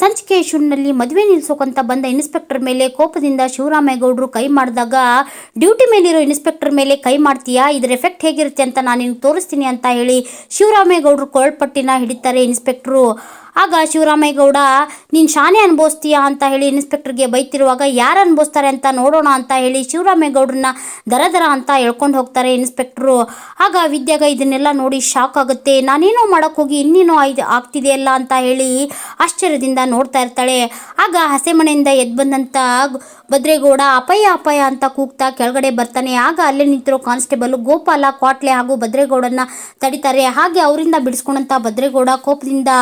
ಸಂಚಿಕೆ ಶೂನ್ನಲ್ಲಿ ಮದುವೆ ನಿಲ್ಸೋಕಂತ ಬಂದ ಇನ್ಸ್ಪೆಕ್ಟರ್ ಮೇಲೆ ಕೋಪದಿಂದ ಶಿವರಾಮೇಗೌಡರು ಕೈ ಮಾಡಿದಾಗ, ಡ್ಯೂಟಿ ಮೇಲಿರೋ ಇನ್ಸ್ಪೆಕ್ಟರ್ ಮೇಲೆ ಕೈ ಮಾಡ್ತೀಯಾ? ಇದ್ರ ಎಫೆಕ್ಟ್ ಹೇಗಿರುತ್ತೆ ಅಂತ ನಾನು ನಿನ್ಗೆ ತೋರಿಸ್ತೀನಿ ಅಂತ ಹೇಳಿ ಶಿವರಾಮೇಗೌಡರು ಕೊಳಪಟ್ಟಿನ ಹಿಡಿತಾರೆ ಇನ್ಸ್ಪೆಕ್ಟ್ರು. ಆಗ ಶಿವರಾಮೇಗೌಡ, ನೀನು ಶಾನೆ ಅನುಭವಿಸ್ತೀಯಾ? ಅಂತ ಹೇಳಿ ಇನ್ಸ್ಪೆಕ್ಟರ್ಗೆ ಬೈತಿರುವಾಗ, ಯಾರು ಅನುಭವಿಸ್ತಾರೆ ಅಂತ ನೋಡೋಣ ಅಂತ ಹೇಳಿ ಶಿವರಾಮೇಗೌಡ್ರನ್ನ ದರ ದರ ಅಂತ ಎಳ್ಕೊಂಡು ಹೋಗ್ತಾರೆ ಇನ್ಸ್ಪೆಕ್ಟ್ರು. ಆಗ ವಿದ್ಯಾಗ ಇದನ್ನೆಲ್ಲ ನೋಡಿ ಶಾಕ್ ಆಗುತ್ತೆ. ನಾನೇನೋ ಮಾಡಕ್ ಹೋಗಿ ಇನ್ನೇನೋ ಇದು ಆಗ್ತಿದೆಯಲ್ಲ ಅಂತ ಹೇಳಿ ಆಶ್ಚರ್ಯದಿಂದ ನೋಡ್ತಾ ಇರ್ತಾಳೆ. ಆಗ ಹಸೆಮಣೆಯಿಂದ ಎದ್ದು ಬಂದಂತ ಭದ್ರೇಗೌಡ, ಅಪಾಯ ಅಪಾಯ ಅಂತ ಕೂಗ್ತಾ ಕೆಳಗಡೆ ಬರ್ತಾನೆ. ಆಗ ಅಲ್ಲೇ ನಿಂತಿರೋ ಕಾನ್ಸ್ಟೇಬಲ್ ಗೋಪಾಲ ಕ್ವಾಟ್ಲೆ ಹಾಗೂ ಭದ್ರೇಗೌಡನ್ನ ತಡಿತಾರೆ. ಹಾಗೆ ಅವರಿಂದ ಬಿಡಿಸ್ಕೊಂಡಂತ ಭದ್ರೇಗೌಡ ಕೋಪದಿಂದ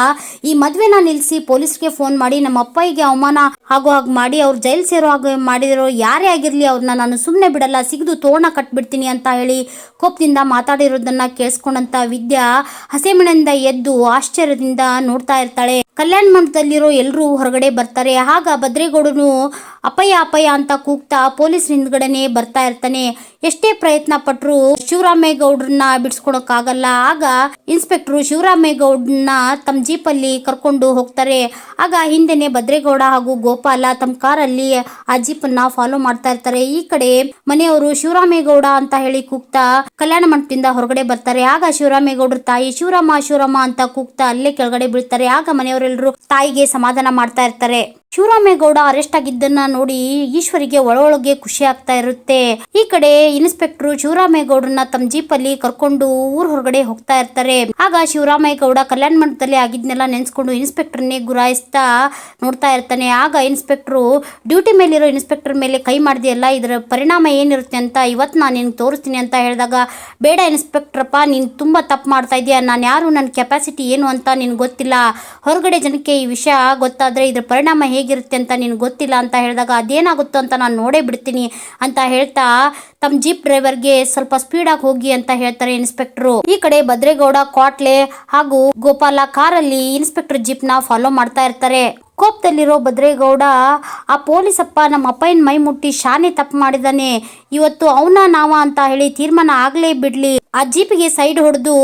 ಈ ಮದ್ವೆನ ನಿಲ್ಲಿಸಿ ಪೊಲೀಸ್ಗೆ ಫೋನ್ ಮಾಡಿ, ನಮ್ಮ ಅಪ್ಪಯ್ಯಗೆ ಅವಮಾನ ಆಗೋ ಹಾಗೆ ಮಾಡಿ, ಅವ್ರು ಜೈಲ್ ಸೇರೋ ಹಾಗೆ ಮಾಡಿದ್ರು ಯಾರೇ ಆಗಿರ್ಲಿ ಅವ್ರನ್ನ ನಾನು ಸುಮ್ಮನೆ ಬಿಡಲ್ಲ, ಸಿಗದು ತೋರಣ ಕಟ್ಬಿಡ್ತೀನಿ ಅಂತ ಹೇಳಿ ಕೋಪದಿಂದ ಮಾತಾಡಿರೋದನ್ನ ಕೇಳಿಸ್ಕೊಂಡಂತ ವಿದ್ಯಾ ಹಸೆಮಣೆಯಿಂದ ಎದ್ದು ಆಶ್ಚರ್ಯದಿಂದ ನೋಡ್ತಾ ಇರ್ತಾಳೆ. ಕಲ್ಯಾಣ ಮಂಟಪದಲ್ಲಿರೋ ಎಲ್ಲರೂ ಹೊರಗಡೆ ಬರ್ತಾರೆ. ಆಗ ಭದ್ರೇಗೌಡನು ಅಪಯ ಅಪಯ ಅಂತ ಕೂಗ್ತಾ ಪೊಲೀಸ್ ಹಿಂದ್ಗಡೆನೆ ಬರ್ತಾ ಇರ್ತಾನೆ. ಎಷ್ಟೇ ಪ್ರಯತ್ನ ಪಟ್ಟರು ಶಿವರಾಮೇಗೌಡ್ರನ್ನ ಬಿಡಿಸ್ಕೊಳಕ್ಕಾಗಲ್ಲ ಆಗ ಇನ್ಸ್ಪೆಕ್ಟರ್ ಶಿವರಾಮೇಗೌಡ್ರನ್ನ ತಮ್ಮ ಜೀಪಲ್ಲಿ ಕರ್ಕೊಂಡು ಹೋಗ್ತಾರೆ. ಆಗ ಹಿಂದೆನೆ ಭದ್ರೇಗೌಡ ಹಾಗೂ ಗೋಪಾಲ ತಮ್ಮ ಕಾರಲ್ಲಿ ಆ ಜೀಪನ್ನ ಫಾಲೋ ಮಾಡ್ತಾ ಇರ್ತಾರೆ. ಈ ಕಡೆ ಮನೆಯವರು ಶಿವರಾಮೇಗೌಡ ಅಂತ ಹೇಳಿ ಕೂಗ್ತಾ ಕಲ್ಯಾಣ ಮಂಟಪದಿಂದ ಹೊರಗಡೆ ಬರ್ತಾರೆ. ಆಗ ಶಿವರಾಮೇಗೌಡರ ತಾಯಿ ಶಿವರಾಮ ಶಿವರಾಮ ಅಂತ ಕೂಗ್ತಾ ಅಲ್ಲೇ ಕೆಳಗಡೆ ಬೀಳ್ತಾರೆ. ಆಗ ಮನೆಯವರೆಲ್ಲರೂ ತಾಯಿಗೆ ಸಮಾಧಾನ ಮಾಡ್ತಾ ಇರ್ತಾರೆ. ಶಿವರಾಮೇಗೌಡ ಅರೆಸ್ಟ್ ಆಗಿದ್ದನ್ನ ನೋಡಿ ಈಶ್ವರಿಗೆ ಒಳೊಳಗೆ ಖುಷಿ ಆಗ್ತಾ ಇರುತ್ತೆ. ಈ ಕಡೆ ಇನ್ಸ್ಪೆಕ್ಟರ್ ಶಿವರಾಮೇಗೌಡರನ್ನ ತಮ್ಮ ಜೀಪಲ್ಲಿ ಕರ್ಕೊಂಡು ಊರ್ ಹೊರಗಡೆ ಹೋಗ್ತಾ ಇರ್ತಾರೆ. ಆಗ ಶಿವರಾಮಯ್ಯಗೌಡ ಕಲ್ಯಾಣ ಮಂಟಪದಲ್ಲಿ ಆಗಿದ್ನೆಲ್ಲ ನೆನ್ಸ್ಕೊಂಡು ಇನ್ಸ್ಪೆಕ್ಟರ್ನೇ ಗುರಾಯಿಸ್ತಾ ನೋಡ್ತಾ ಇರ್ತಾನೆ. ಆಗ ಇನ್ಸ್ಪೆಕ್ಟ್ರು, ಡ್ಯೂಟಿ ಮೇಲಿರೋ ಇನ್ಸ್ಪೆಕ್ಟರ್ ಮೇಲೆ ಕೈ ಮಾಡಿದೆಯಲ್ಲ, ಇದರ ಪರಿಣಾಮ ಏನಿರುತ್ತೆ ಅಂತ ಇವತ್ತು ನಾನು ನಿನ್ಗೆ ತೋರಿಸ್ತೀನಿ ಅಂತ ಹೇಳಿದಾಗ, ಬೇಡ ಇನ್ಸ್ಪೆಕ್ಟ್ರಪ್ಪ, ನೀನು ತುಂಬ ತಪ್ಪು ಮಾಡ್ತಾ ಇದೀಯ? ನಾನು ಯಾರು? ನನ್ನ ಕೆಪಾಸಿಟಿ ಏನು ಅಂತ ನಿನಗೆ ಗೊತ್ತಿಲ್ಲ. ಹೊರಗಡೆ ಜನಕ್ಕೆ ಈ ವಿಷಯ ಗೊತ್ತಾದರೆ ಇದ್ರ ಪರಿಣಾಮ ಹೇಗಿರುತ್ತೆ ಅಂತ ನಿನಗೆ ಗೊತ್ತಿಲ್ಲ ಅಂತ ಹೇಳಿದಾಗ, ಅದೇನಾಗುತ್ತೋ ಅಂತ ನಾನು ನೋಡೇ ಬಿಡ್ತೀನಿ ಅಂತ ಹೇಳ್ತಾ ತಮ್ಮ ಜೀಪ್ ಡ್ರೈವರ್ಗೆ ಸ್ವಲ್ಪ ಸ್ಪೀಡಾಗಿ ಹೋಗಿ ಅಂತ ಹೇಳ್ತಾರೆ ಇನ್ಸ್ಪೆಕ್ಟರ್. ಈ ಕಡೆ ಭದ್ರೇಗೌಡ ಕ್ವಾಟ್ಲೆ ಹಾಗೂ ಗೋಪಾಲ ಕಾರಲ್ಲಿ ಇನ್ಸ್ಪೆಕ್ಟರ್ ಜೀಪ್ನ ಫಾಲೋ ಮಾಡ್ತಾ ಇರ್ತಾರೆ. ಕೋಪದಲ್ಲಿರೋ ಭದ್ರೇಗೌಡ, ಆ ಪೊಲೀಸಪ್ಪ ನಮ್ಮ ಅಪ್ಪಯ್ಯನ ಮೈ ಮುಟ್ಟಿ ಶಾನೆ ತಪ್ಪು ಮಾಡಿದಾನೆ. ಇವತ್ತು ಅವನ ನಾವ ಅಂತ ಹೇಳಿ ತೀರ್ಮಾನ ಆಗ್ಲೇ ಬಿಡ್ಲಿ. ಆ ಜೀಪಿಗೆ ಸೈಡ್ ಹೊಡೆದು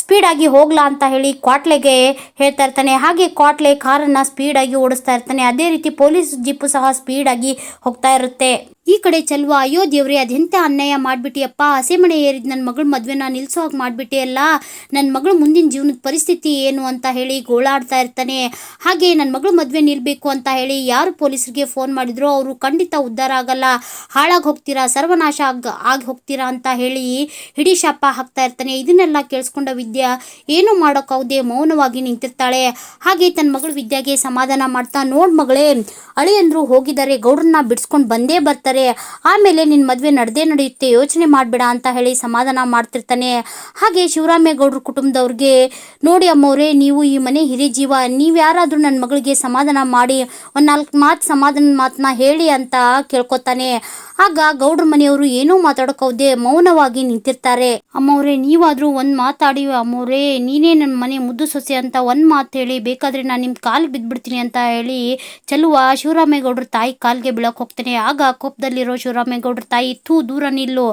ಸ್ಪೀಡ್ ಆಗಿ ಹೋಗ್ಲಾ ಅಂತ ಹೇಳಿ ಕ್ವಾಟ್ಲೆಗೆ ಹೇಳ್ತಾ ಇರ್ತಾನೆ. ಹಾಗೆ ಕ್ವಾಟ್ಲೆ ಕಾರನ್ನ ಸ್ಪೀಡ್ ಆಗಿ ಓಡಿಸ್ತಾ ಇರ್ತಾನೆ. ಅದೇ ರೀತಿ ಪೊಲೀಸ್ ಜೀಪು ಸಹ ಸ್ಪೀಡ್ ಆಗಿ ಹೋಗ್ತಾ ಇರುತ್ತೆ. ಈ ಕಡೆ ಚಲ್ವ? ಅಯ್ಯೋ ದೇವ್ರಿ, ಅದೆಂತ ಅನ್ಯಾಯ ಮಾಡಿಬಿಟ್ಟಿಯಪ್ಪ? ಹಸೆ ಮನೆ ಏರಿದ್ ನನ್ನ ಮಗಳ ಮದ್ವೆನ ನಿಲ್ಸೋ ಹಾಗೆ ಮಾಡ್ಬಿಟ್ಟಿಯಲ್ಲ? ನನ್ನ ಮಗಳು ಮುಂದಿನ ಜೀವನದ ಪರಿಸ್ಥಿತಿ ಏನು ಅಂತ ಹೇಳಿ ಗೋಳಾಡ್ತಾ ಇರ್ತಾನೆ. ಹಾಗೆ ನನ್ನ ಮಗಳು ಮದ್ವೆ ನಿಲ್ಬೇಕು ಅಂತ ಹೇಳಿ ಯಾರು ಪೊಲೀಸರಿಗೆ ಫೋನ್ ಮಾಡಿದ್ರು ಅವರು ಖಂಡಿತ ಉದ್ಧಾರ ಆಗಲ್ಲ. ಹಾಳಾಗಿ ಹೋಗ್ತೀರಾ? ಸರ್ವನಾಶ ಆಗ, ಆಗಿ ಹೋಗ್ತೀರಾ ಅಂತ ಹೇಳಿ ಹಿಡಿ ಶಾಪ ಹಾಕ್ತಾ ಇರ್ತಾನೆ. ಇದನ್ನೆಲ್ಲ ಕೇಳಿಸ್ಕೊಂಡ ವಿದ್ಯಾ ಏನು ಮಾಡೋಕ್ಕಾಗದೆ ಮೌನವಾಗಿ ನಿಂತಿರ್ತಾಳೆ. ಹಾಗೆ ತನ್ನ ಮಗಳು ವಿದ್ಯಾಗೆ ಸಮಾಧಾನ ಮಾಡ್ತಾ, ನೋಡ್ ಮಗಳೇ, ಅಳಿಯಂದ್ರು ಹೋಗಿದ್ದಾರೆ, ಗೌಡ್ರನ್ನ ಬಿಡಿಸ್ಕೊಂಡು ಬಂದೇ ಬರ್ತಾರೆ. ಆಮೇಲೆ ನಿನ್ನ ಮದುವೆ ನಡೆದೇ ನಡೆಯುತ್ತೆ, ಯೋಚನೆ ಮಾಡಬೇಡ ಅಂತ ಹೇಳಿ ಸಮಾಧಾನ ಮಾಡ್ತಿರ್ತಾನೆ. ಹಾಗೆ ಶಿವರಾಮೇಗೌಡರ ಕುಟುಂಬದವ್ರಿಗೆ, ನೋಡಿ ಅಮ್ಮವ್ರೆ, ನೀವು ಈ ಮನೆ ಹಿರಿ ಜೀವ, ನೀವು ಯಾರಾದರೂ ನನ್ನ ಮಗಳಿಗೆ ಸಮಾಧಾನ ಮಾಡಿ, ಒಂದು ನಾಲ್ಕು ಮಾತು ಸಮಾಧಾನ ಮಾತನ್ನ ಹೇಳಿ ಅಂತ ಕೇಳ್ಕೊತಾನೆ. ಆಗ ಗೌಡ್ರ ಮನೆಯವರು ಏನೂ ಮಾತಾಡೋಕವ್ದೆ ಮೌನವಾಗಿ ನಿಂತಿರ್ತಾರೆ. ಅಮ್ಮವ್ರೆ, ನೀವಾದ್ರೂ ಒಂದ್ ಮಾತಾಡಿ ಅಮ್ಮವ್ರೆ, ನೀನೇ ನನ್ನ ಮನೆ ಮುದ್ದು ಸೊಸೆ ಅಂತ ಒಂದ್ ಮಾತು ಹೇಳಿ, ಬೇಕಾದ್ರೆ ನಾನು ನಿಮ್ಮ ಕಾಲು ಬಿದ್ದ್ಬಿಡ್ತೀನಿ ಅಂತ ಹೇಳಿ, ಚಲುವ ಶಿವರಾಮೇಗೌಡರ ತಾಯಿ ಕಾಲ್ಗೆ ಬಿಳಕ್ ಹೋಗ್ತಾನೆ. ಆಗ ಕೋಪದಲ್ಲಿರೋ ಶಿವರಾಮೇಗೌಡ್ರ ತಾಯಿ, ಥೂ ದೂರ ನಿಲ್ಲು.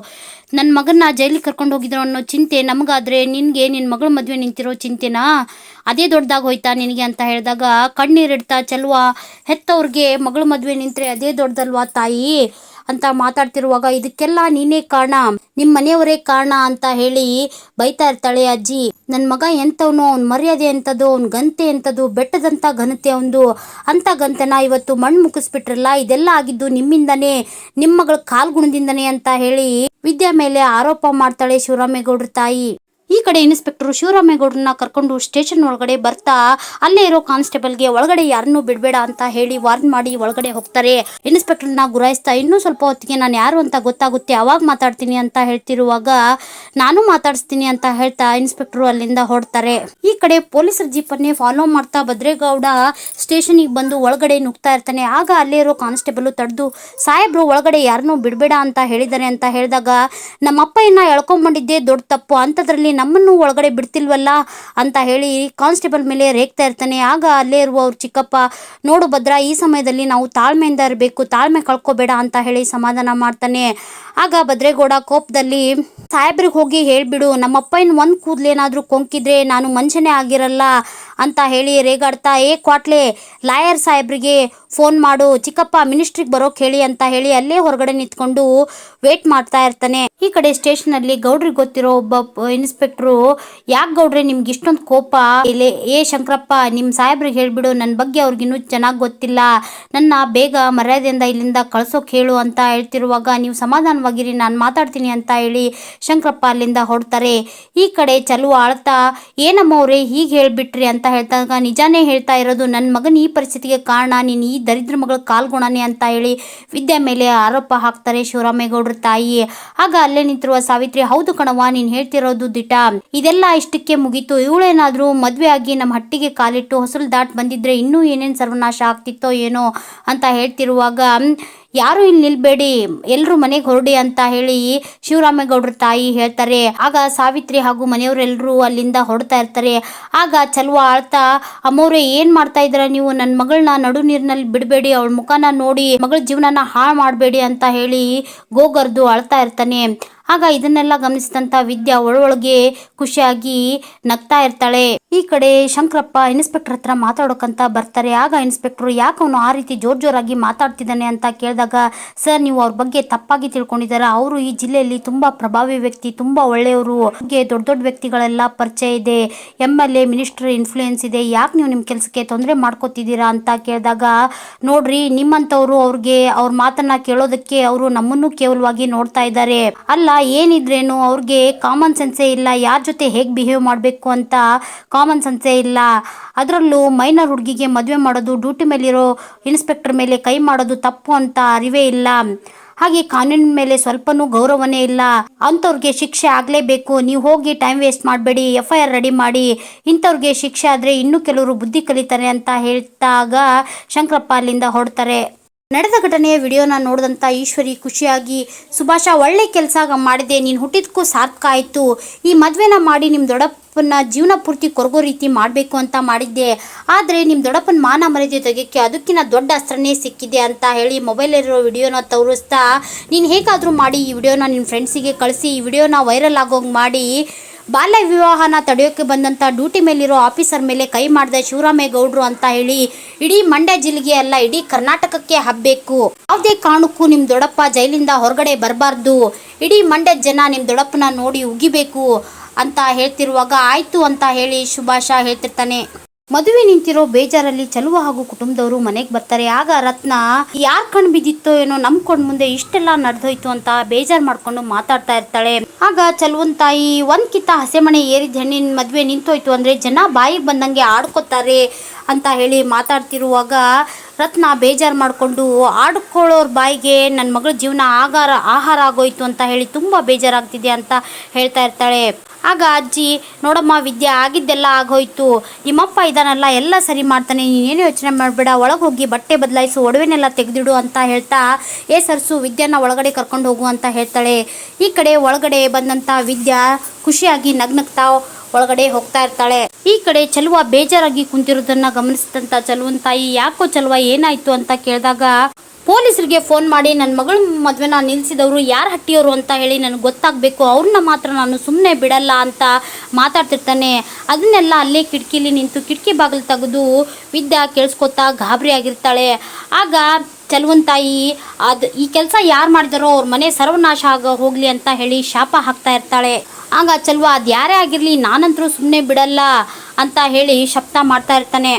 ನನ್ನ ಮಗನ್ನ ಜೈಲಿಗೆ ಕರ್ಕೊಂಡು ಹೋಗಿದ್ರು ಅನ್ನೋ ಚಿಂತೆ ನಮಗಾದ್ರೆ ನಿನಗೆ ನಿನ್ನ ಮಗಳ ಮದುವೆ ನಿಂತಿರೋ ಚಿಂತೆನಾ? ಅದೇ ದೊಡ್ಡದಾಗಿ ಹೋಯ್ತಾ ನಿನಗೆ ಅಂತ ಹೇಳಿದಾಗ ಕಣ್ಣೀರಿಡ್ತಾ ಚೆಲ್ವಾ, ಹೆತ್ತವ್ರಿಗೆ ಮಗಳ ಮದುವೆ ನಿಂತ್ರೆ ಅದೇ ದೊಡ್ಡದಲ್ವಾ ತಾಯಿ? ಅಂತ ಮಾತಾಡ್ತಿರುವಾಗ ಇದಕ್ಕೆಲ್ಲ ನೀನೇ ಕಾರಣ. ನಿಮ್ಮ ಮನೆಯವರೇ ಕಾರಣ ಅಂತ ಹೇಳಿ ಬೈತಾ ಇರ್ತಾಳೆ ಅಜ್ಜಿ. ನನ್ನ ಮಗ ಎಂತವನು ಅವ್ನ ಮರ್ಯಾದೆ ಎಂಥದ್ದು, ಅವ್ನ ಗಂತೆ ಎಂಥದ್ದು, ಬೆಟ್ಟದಂತ ಘನತೆ ಒಂದು ಅಂತ ಗಂತನ ಇವತ್ತು ಮಣ್ಣು ಮುಗಿಸ್ಬಿಟ್ರಲ್ಲ ಇದೆಲ್ಲ ಆಗಿದ್ದು ನಿಮ್ಮಿಂದನೇ, ನಿಮ್ಮ ಮಗಳ ಕಾಲ್ಗುಣದಿಂದನೇ ಅಂತ ಹೇಳಿ ವಿದ್ಯಾ ಮೇಲೆ ಆರೋಪ ಮಾಡ್ತಾಳೆ ಶಿವರಾಮೇಗೌಡ್ರ ತಾಯಿ. ಈ ಕಡೆ ಇನ್ಸ್ಪೆಕ್ಟರ್ ಶಿವರಾಮೇಗೌಡರನ್ನ ಕರ್ಕೊಂಡು ಸ್ಟೇಷನ್ ಒಳಗಡೆ ಬರ್ತಾ ಅಲ್ಲೇ ಇರೋ ಕಾನ್ಸ್ಟೇಬಲ್ಗೆ ಒಳಗಡೆ ಯಾರನ್ನು ಬಿಡಬೇಡ ಅಂತ ಹೇಳಿ ವಾರ್ನ್ ಮಾಡಿ ಒಳಗಡೆ ಹೋಗ್ತಾರೆ. ಇನ್ಸ್ಪೆಕ್ಟರ್ನ ಗುರಾಯಿಸ್ತಾ ಇನ್ನೂ ಸ್ವಲ್ಪ ಹೊತ್ತಿಗೆ ನಾನು ಯಾರು ಅಂತ ಗೊತ್ತಾಗುತ್ತೆ, ಅವಾಗ ಮಾತಾಡ್ತೀನಿ ಅಂತ ಹೇಳ್ತಿರುವಾಗ ನಾನು ಮಾತಾಡಿಸ್ತೀನಿ ಅಂತ ಹೇಳ್ತಾ ಇನ್ಸ್ಪೆಕ್ಟರ್ ಅಲ್ಲಿಂದ ಹೊಡ್ತಾರೆ ಈ ಕಡೆ ಪೊಲೀಸರ ಜೀಪನ್ನೇ ಫಾಲೋ ಮಾಡ್ತಾ ಭದ್ರೇಗೌಡ ಸ್ಟೇಷನಿಗೆ ಬಂದು ಒಳಗಡೆ ನುಗ್ತಾ ಇರ್ತಾನೆ. ಆಗ ಅಲ್ಲೇ ಇರೋ ಕಾನ್ಸ್ಟೇಬಲ್ ತಡೆದು, ಸಾಹೇಬ್ರು ಒಳಗಡೆ ಯಾರನ್ನೂ ಬಿಡಬೇಡ ಅಂತ ಹೇಳಿದ್ದಾರೆ ಅಂತ ಹೇಳಿದಾಗ, ನಮ್ಮಪ್ಪ ಇನ್ನ ಎಳ್ಕೊಂಡ್ಬಂದಿದ್ದೇ ದೊಡ್ಡ ತಪ್ಪು ಅಂಥದ್ರಲ್ಲಿ ನಮ್ಮ ನಮ್ಮನ್ನು ಒಳಗಡೆ ಬಿಡ್ತಿಲ್ವಲ್ಲ ಅಂತ ಹೇಳಿ ಕಾನ್ಸ್ಟೇಬಲ್ ಮೇಲೆ ರೇಗ್ತಾ ಇರ್ತಾನೆ. ಆಗ ಅಲ್ಲೇ ಇರುವ ಅವ್ರ ಚಿಕ್ಕಪ್ಪ, ನೋಡು ಭದ್ರ, ಈ ಸಮಯದಲ್ಲಿ ನಾವು ತಾಳ್ಮೆಯಿಂದ ಇರಬೇಕು, ತಾಳ್ಮೆ ಕಳ್ಕೊಬೇಡ ಅಂತ ಹೇಳಿ ಸಮಾಧಾನ ಮಾಡ್ತಾನೆ. ಆಗ ಭದ್ರೇಗೌಡ ಕೋಪದಲ್ಲಿ, ಸಾಹೇಬ್ರಿಗೆ ಹೋಗಿ ಹೇಳಿಬಿಡು, ನಮ್ಮಪ್ಪ ಇನ್ನು ಒಂದು ಕೂದಲೇನಾದರೂ ಕೊಂಕಿದ್ರೆ ನಾನು ಮನುಷ್ಯನೇ ಆಗಿರಲ್ಲ ಅಂತ ಹೇಳಿ ರೇಗಾಡ್ತಾ, ಏ ಕ್ವಾಟ್ಲೆ, ಲಾಯರ್ ಸಾಹೇಬ್ರಿಗೆ ಫೋನ್ ಮಾಡು, ಚಿಕ್ಕಪ್ಪ ಮಿನಿಸ್ಟ್ರಿಗೆ ಬರೋಕ್ ಹೇಳಿ ಅಂತ ಹೇಳಿ ಅಲ್ಲೇ ಹೊರಗಡೆ ನಿಂತ್ಕೊಂಡು ವೇಟ್ ಮಾಡ್ತಾ ಇರ್ತಾನೆ. ಈ ಕಡೆ ಸ್ಟೇಷನ್ ಅಲ್ಲಿ ಗೌಡ್ರಿಗೆ ಗೊತ್ತಿರೋ ಒಬ್ಬ ಇನ್ಸ್ಪೆಕ್ಟ್ರು ಯಾಕೆ ಗೌಡ್ರೆ ನಿಮ್ಗೆ ಇಷ್ಟೊಂದು ಕೋಪ? ಇಲ್ಲಿ, ಏ ಶಂಕರಪ್ಪ ನಿಮ್ಮ ಸಾಹೇಬ್ರಿಗೆ ಹೇಳ್ಬಿಡು ನನ್ನ ಬಗ್ಗೆ ಅವ್ರಿಗಿನ್ನೂ ಚೆನ್ನಾಗಿ ಗೊತ್ತಿಲ್ಲ. ನನ್ನ ಬೇಗ ಮರ್ಯಾದೆಯಿಂದ ಇಲ್ಲಿಂದ ಕಳ್ಸೋಕ್ ಹೇಳು ಅಂತ ಹೇಳ್ತಿರುವಾಗ ನೀವು ಸಮಾಧಾನವಾಗಿರಿ, ನಾನು ಮಾತಾಡ್ತೀನಿ ಅಂತ ಹೇಳಿ ಶಂಕರಪ್ಪ ಅಲ್ಲಿಂದ ಹೊರಡ್ತಾರೆ. ಈ ಕಡೆ ಚಲುವ ಆಳ್ತಾ, ಏನಮ್ಮ ಅವ್ರೆ, ಹೀಗೆ ಹೇಳ್ಬಿಟ್ರಿ ಅಂತ ಹೇಳ್ತಾಗ ನಿಜಾನೇ ಹೇಳ್ತಾ ಇರೋದು ನನ್ನ ಮಗನ ಈ ಪರಿಸ್ಥಿತಿಗೆ ಕಾರಣ, ನೀನು ಈ ದರಿದ್ರ ಮಗಳ ಕಾಲ್ಗುಣನೆ ಅಂತ ಹೇಳಿ ವಿದ್ಯಾ ಮೇಲೆ ಆರೋಪ ಹಾಕ್ತಾರೆ ಶಿವರಾಮೇಗೌಡರ ತಾಯಿ ಆಗ ಅಲ್ಲೇ ನಿಂತಿರುವ ಸಾವಿತ್ರಿ, ಹೌದು ಕಣವ ನೀನ್ ಹೇಳ್ತಿರೋದು ದಿಟ. ಇದೆಲ್ಲ ಇಷ್ಟಕ್ಕೆ ಮುಗೀತು. ಇವಳೇನಾದ್ರೂ ಮದ್ವೆ ಆಗಿ ನಮ್ಮ ಹಟ್ಟಿಗೆ ಕಾಲಿಟ್ಟು, ಹೊಸಲು ದಾಟ್ ಬಂದಿದ್ರೆ ಇನ್ನೂ ಏನೇನ್ ಸರ್ವನಾಶ ಆಗ್ತಿತ್ತೋ ಏನೋ ಅಂತ ಹೇಳ್ತಿರುವಾಗ ಯಾರು ಇಲ್ಲಿ ನಿಲ್ಬೇಡಿ, ಎಲ್ರು ಮನೆಗೆ ಹೊರಡಿ ಅಂತ ಹೇಳಿ ಶಿವರಾಮೇಗೌಡರ ತಾಯಿ ಹೇಳ್ತಾರೆ. ಆಗ ಸಾವಿತ್ರಿ ಹಾಗೂ ಮನೆಯವರೆಲ್ಲರೂ ಅಲ್ಲಿಂದ ಹೊಡ್ತಾ ಇರ್ತಾರೆ. ಆಗ ಚಲುವ ಆಳ್ತಾ ಅಮ್ಮವ್ರೆ ಏನ್ ಮಾಡ್ತಾ ಇದ್ರ ನೀವು? ನನ್ನ ಮಗಳನ್ನ ನಡು ನೀರಿನಲ್ಲಿ ಬಿಡಬೇಡಿ, ಅವಳ ಮುಖನ ನೋಡಿ ಮಗಳ ಜೀವನನ ಹಾಳು ಮಾಡಬೇಡಿ ಅಂತ ಹೇಳಿ ಗೋಗರ್ದು ಅಳ್ತಾ ಇರ್ತಾನೆ. ಆಗ ಇದನ್ನೆಲ್ಲ ಗಮನಿಸಿದಂತ ವಿದ್ಯಾ ಒಳೊಳಗೆ ಖುಷಿಯಾಗಿ ನಗ್ತಾ ಇರ್ತಾಳೆ. ಈ ಕಡೆ ಶಂಕರಪ್ಪ ಇನ್ಸ್ಪೆಕ್ಟರ್ ಹತ್ರ ಮಾತಾಡೋಕಂತ ಬರ್ತಾರೆ. ಆಗ ಇನ್ಸ್ಪೆಕ್ಟರ್ ಯಾಕೆ ಅವನು ಆ ರೀತಿ ಜೋರ್ ಜೋರಾಗಿ ಮಾತಾಡ್ತಿದ್ದಾನೆ ಅಂತ ಕೇಳಿದಾಗ, ಸರ್, ನೀವು ಅವ್ರ ಬಗ್ಗೆ ತಪ್ಪಾಗಿ ತಿಳ್ಕೊಂಡಿದ್ದಾರೆ? ಅವರು ಈ ಜಿಲ್ಲೆಯಲ್ಲಿ ತುಂಬಾ ಪ್ರಭಾವಿ ವ್ಯಕ್ತಿ, ತುಂಬಾ ಒಳ್ಳೆಯವರು ಬಗ್ಗೆ ದೊಡ್ಡ ದೊಡ್ಡ ವ್ಯಕ್ತಿಗಳೆಲ್ಲ ಪರಿಚಯ ಇದೆ M L A minister influence ಇದೆ, ಯಾಕೆ ನೀವು ನಿಮ್ಮ ಕೆಲಸಕ್ಕೆ ತೊಂದರೆ ಮಾಡ್ಕೋತಿದ್ದೀರಾ? ಅಂತ ಕೇಳಿದಾಗ, ನೋಡ್ರಿ ನಿಮ್ಮಂಥವ್ರು ಅವ್ರಿಗೆ ಅವ್ರ ಮಾತನ್ನ ಕೇಳೋದಕ್ಕೆ ಅವರು ನಮ್ಮನ್ನು ಕೇವಲವಾಗಿ ನೋಡ್ತಾ ಇದ್ದಾರೆ. ಅಲ್ಲ, ಏನಿದ್ರೇನು? ಅವ್ರಿಗೆ ಕಾಮನ್ ಸೆನ್ಸೇ ಇಲ್ಲ, ಯಾರ ಜೊತೆ ಹೇಗೆ ಬಿಹೇವ್ ಮಾಡಬೇಕು ಅಂತ ಸೆನ್ಸೇ ಇಲ್ಲ. ಅದರಲ್ಲೂ ಮೈನರ್ ಹುಡುಗಿಗೆ ಮದುವೆ ಮಾಡೋದು, ಡ್ಯೂಟಿ ಮೇಲಿರೋ ಇನ್ಸ್ಪೆಕ್ಟರ್ ಮೇಲೆ ಕೈ ಮಾಡೋದು ತಪ್ಪು ಅಂತ ಅರಿವೇ ಇಲ್ಲ. ಹಾಗೆ ಕಾನೂನಿನ ಮೇಲೆ ಸ್ವಲ್ಪನೂ ಗೌರವನೇ ಇಲ್ಲ. ಅಂಥವ್ರಿಗೆ ಶಿಕ್ಷೆ ಆಗಲೇಬೇಕು. ನೀವು ಹೋಗಿ ಟೈಮ್ ವೇಸ್ಟ್ ಮಾಡಬೇಡಿ ಎಫ್ ಐ ಆರ್ ರೆಡಿ ಮಾಡಿ. ಇಂಥವ್ರಿಗೆ ಶಿಕ್ಷೆ ಆದರೆ ಇನ್ನೂ ಕೆಲವರು ಬುದ್ಧಿ ಕಲಿತಾರೆ ಅಂತ ಹೇಳ್ತಾಗ ಶಂಕರಪ್ಪ ಅಲ್ಲಿಂದ ಹೊರಡ್ತಾರೆ. ನಡೆದ ಘಟನೆಯ ವಿಡಿಯೋನ ನೋಡಿದಂಥ ಈಶ್ವರಿ ಖುಷಿಯಾಗಿ, ಸುಭಾಷ, ಒಳ್ಳೆ ಕೆಲಸ ಮಾಡಿದೆ, ನೀನು ಹುಟ್ಟಿದಕ್ಕೂ ಸಾರ್ಥಕ ಆಯಿತು. ಈ ಮದುವೆನ ಮಾಡಿ ನಿಮ್ಮ ದೊಡ್ಡಪ್ಪನ ಜೀವನ ಪೂರ್ತಿ ಕೊರಗೋ ರೀತಿ ಮಾಡಬೇಕು ಅಂತ ಮಾಡಿದ್ದೆ. ಆದರೆ ನಿಮ್ಮ ದೊಡ್ಡಪ್ಪನ ಮಾನ ಮರ್ಯಾದೆ ತೆಗೆಯೋಕ್ಕೆ ಅದಕ್ಕಿಂತ ದೊಡ್ಡ ಅಸ್ತ್ರನೇ ಸಿಕ್ಕಿದೆ ಅಂತ ಹೇಳಿ ಮೊಬೈಲಲ್ಲಿರೋ ವಿಡಿಯೋನ ತೋರಿಸ್ತಾ, ನೀನು ಹೇಗಾದರೂ ಮಾಡಿ ಈ ವಿಡಿಯೋನ ನಿನ್ನ ಫ್ರೆಂಡ್ಸಿಗೆ ಕಳಿಸಿ, ಈ ವಿಡಿಯೋನ ವೈರಲ್ ಆಗೋಂಗೆ ಮಾಡಿ. ಬಾಲ್ಯ ವಿವಾಹನ ತಡೆಯೋಕೆ ಬಂದಂತ ಡ್ಯೂಟಿ ಮೇಲಿರೋ ಆಫೀಸರ್ ಮೇಲೆ ಕೈ ಮಾಡಿದೆ ಶಿವರಾಮೇಗೌಡರು ಅಂತ ಹೇಳಿ ಇಡೀ ಮಂಡ್ಯ ಜಿಲ್ಲೆಗೆ ಅಲ್ಲ, ಇಡೀ ಕರ್ನಾಟಕಕ್ಕೆ ಹಬ್ಬಬೇಕು ಯಾವುದೇ ಕಾರಣಕ್ಕೂ ನಿಮ್ಮ ದೊಡ್ಡಪ್ಪ ಜೈಲಿಂದ ಹೊರಗಡೆ ಬರಬಾರ್ದು. ಇಡೀ ಮಂಡ್ಯದ ಜನ ನಿಮ್ಮ ದೊಡ್ಡಪ್ಪನ ನೋಡಿ ಉಗಿಬೇಕು ಅಂತ ಹೇಳ್ತಿರುವಾಗ ಆಯಿತು ಅಂತ ಹೇಳಿ ಶುಭಾಷ ಹೇಳ್ತಿರ್ತಾನೆ. ಮದುವೆ ನಿಂತಿರೋ ಬೇಜಾರಲ್ಲಿ ಚಲುವ ಹಾಗೂ ಕುಟುಂಬದವರು ಮನೆಗೆ ಬರ್ತಾರೆ. ಆಗ ರತ್ನ, ಯಾರ್ ಕಣ್ ಬಿದ್ದಿತ್ತೋ ಏನೋ ನಂಬ್ಕೊಂಡ್ ಮುಂದೆ ಇಷ್ಟೆಲ್ಲ ನಡೆದೋಯ್ತು ಅಂತ ಬೇಜಾರ್ ಮಾಡ್ಕೊಂಡು ಮಾತಾಡ್ತಾ ಇರ್ತಾಳೆ. ಆಗ ಚಲುವನ್ ತಾಯಿ, ಒಂದ್ ಕಿತ್ತ ಹಸೆಮಣೆ ಏರಿದ ಹೆಣ್ಣಿನ ಮದ್ವೆ ನಿಂತೋಯ್ತು ಅಂದ್ರೆ ಜನ ಬಾಯಿಗೆ ಬಂದಂಗೆ ಆಡ್ಕೋತಾರೆ ಅಂತ ಹೇಳಿ ಮಾತಾಡ್ತಿರುವಾಗ ರತ್ನ ಬೇಜಾರು ಮಾಡಿಕೊಂಡು ಆಡ್ಕೊಳ್ಳೋರ ಬಾಯಿಗೆ ನನ್ನ ಮಗಳ ಜೀವನ ಆಗಾರ, ಆಹಾರ ಆಗೋಯ್ತು ಅಂತ ಹೇಳಿ ತುಂಬ ಬೇಜಾರಾಗ್ತಿದೆ ಅಂತ ಹೇಳ್ತಾ ಇರ್ತಾಳೆ. ಆಗ ಅಜ್ಜಿ, ನೋಡಮ್ಮ, ವಿದ್ಯೆ ಆಗಿದ್ದೆಲ್ಲ ಆಗೋಯ್ತು. ನಿಮ್ಮಪ್ಪ ಇದಾನಲ್ಲ, ಎಲ್ಲ ಸರಿ ಮಾಡ್ತಾನೆ. ನೀನೇನು ಯೋಚನೆ ಮಾಡಬೇಡ, ಒಳಗೆ ಹೋಗಿ ಬಟ್ಟೆ ಬದಲಾಯಿಸು, ಒಡವೆನೆಲ್ಲ ತೆಗೆದಿಡು ಅಂತ ಹೇಳ್ತಾ, ಏ ಸರ್ಸು, ವಿದ್ಯಾನ ಒಳಗಡೆ ಕರ್ಕೊಂಡು ಹೋಗು ಅಂತ ಹೇಳ್ತಾಳೆ. ಈ ಕಡೆ ಒಳಗಡೆ ಬಂದಂಥ ವಿದ್ಯಾ ಖುಷಿಯಾಗಿ ನಗ್ನಗ್ತಾ ಒಳಗಡೆ ಹೋಗ್ತಾ ಇರ್ತಾಳೆ. ಈ ಕಡೆ ಚಲುವ ಬೇಜಾರಾಗಿ ಕುಂತಿರೋದನ್ನ ಗಮನಿಸಿದಂತ ಚಲುವನ್ ತಾಯಿ ಯಾಕೋ ಚಲುವ, ಏನಾಯ್ತು? ಅಂತ ಕೇಳಿದಾಗ, ಪೊಲೀಸರಿಗೆ ಫೋನ್ ಮಾಡಿ ನನ್ನ ಮಗಳ ಮದ್ವೆನ ನಿಲ್ಸಿದವರು ಯಾರು ಹಟ್ಟಿಯವರು ಅಂತ ಹೇಳಿ ನನಗೆ ಗೊತ್ತಾಗಬೇಕು. ಅವ್ರನ್ನ ಮಾತ್ರ ನಾನು ಸುಮ್ಮನೆ ಬಿಡಲ್ಲ ಅಂತ ಮಾತಾಡ್ತಿರ್ತಾನೆ. ಅದನ್ನೆಲ್ಲ ಅಲ್ಲೇ ಕಿಟಕಿಲಿ ನಿಂತು ಕಿಟಕಿ ಬಾಗಿಲು ತೆಗೆದು ವಿದ್ಯಾ ಕೇಳಿಸ್ಕೊತಾ ಗಾಬರಿ ಆಗಿರ್ತಾಳೆ. ಆಗ ಚಲುವನ್ ತಾಯಿ ಅದು ಈ ಕೆಲಸ ಯಾರು ಮಾಡಿದಾರೋ ಅವ್ರ ಮನೆ ಸರ್ವನಾಶ ಆಗ ಹೋಗ್ಲಿ ಅಂತ ಹೇಳಿ ಶಾಪ ಹಾಕ್ತಾ ಇರ್ತಾಳೆ. ಆಗ ಚಲ್ವ ಅದು ಯಾರೇ ಆಗಿರಲಿ ನಾನಂತರೂ ಸುಮ್ಮನೆ ಬಿಡಲ್ಲ ಅಂತ ಹೇಳಿ ಶಬ್ದ ಮಾಡ್ತಾ ಇರ್ತಾನೆ.